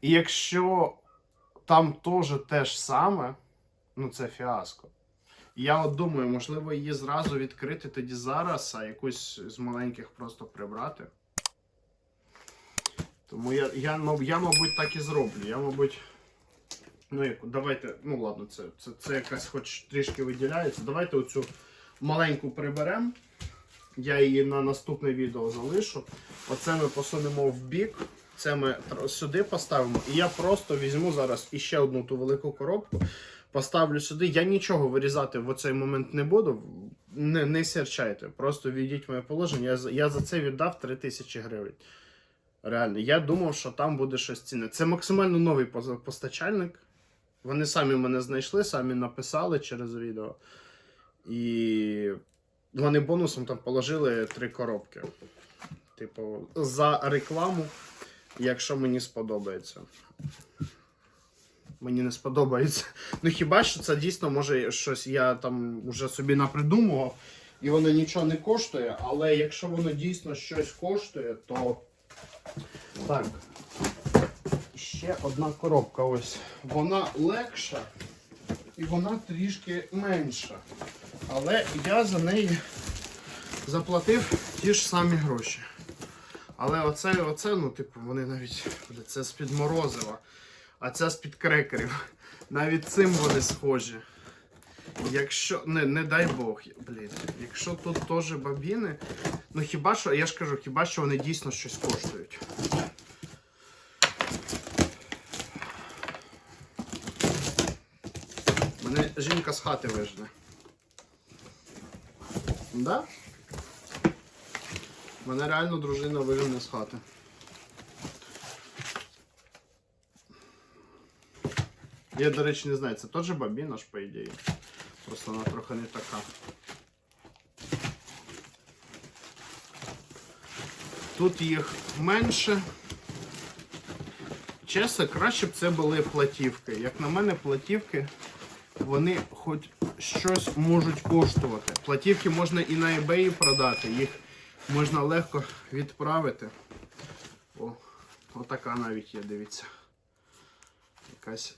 І якщо там теж те ж саме, ну це фіаско. Я от думаю, можливо, її зразу відкрити тоді зараз, а якусь з маленьких просто прибрати. Тому я, я, маб- я, мабуть, так і зроблю. Я, мабуть. Ну, як, давайте, ну ладно, це, це, це якась хоч трішки виділяється. Давайте оцю маленьку приберемо. Я її на наступне відео залишу. Оце ми посунемо в бік. Це ми сюди поставимо. І я просто візьму зараз іще одну ту велику коробку, поставлю сюди. Я нічого вирізати в оцей момент не буду. Не, не серчайте. Просто введіть моє положення. Я, я за це віддав 3000 гривень. Реально, я думав, що там буде щось цінне. Це максимально новий постачальник. Вони самі мене знайшли, самі написали через відео. І вони бонусом там положили три коробки. Типу, за рекламу, якщо мені сподобається. Мені не сподобається. Ну хіба що це дійсно може щось я там вже собі напридумував, і воно нічого не коштує, але якщо воно дійсно щось коштує, то. Так. Ще одна коробка ось. Вона легша і вона трішки менша. Але я за неї заплатив ті ж самі гроші. Але оце, оце ну, типу, вони навіть. Це з-під морозива, а це з-під крекерів. Навіть цим вони схожі. Якщо. Не, не дай Бог, блін. Якщо тут теж бабіни, ну хіба що, я ж кажу, хіба що вони дійсно щось коштують. Мене жінка з хати вижне. Да? Мене реально дружина вижене з хати. Я, до речі, не знаю, це теж бабіна ж, по ідеї. Просто вона трохи не така. Тут їх менше. Чесно, краще б це були платівки. Як на мене, платівки, вони хоч щось можуть коштувати. Платівки можна і на eBay продати, їх можна легко відправити. О, отака навіть є, дивіться. Якась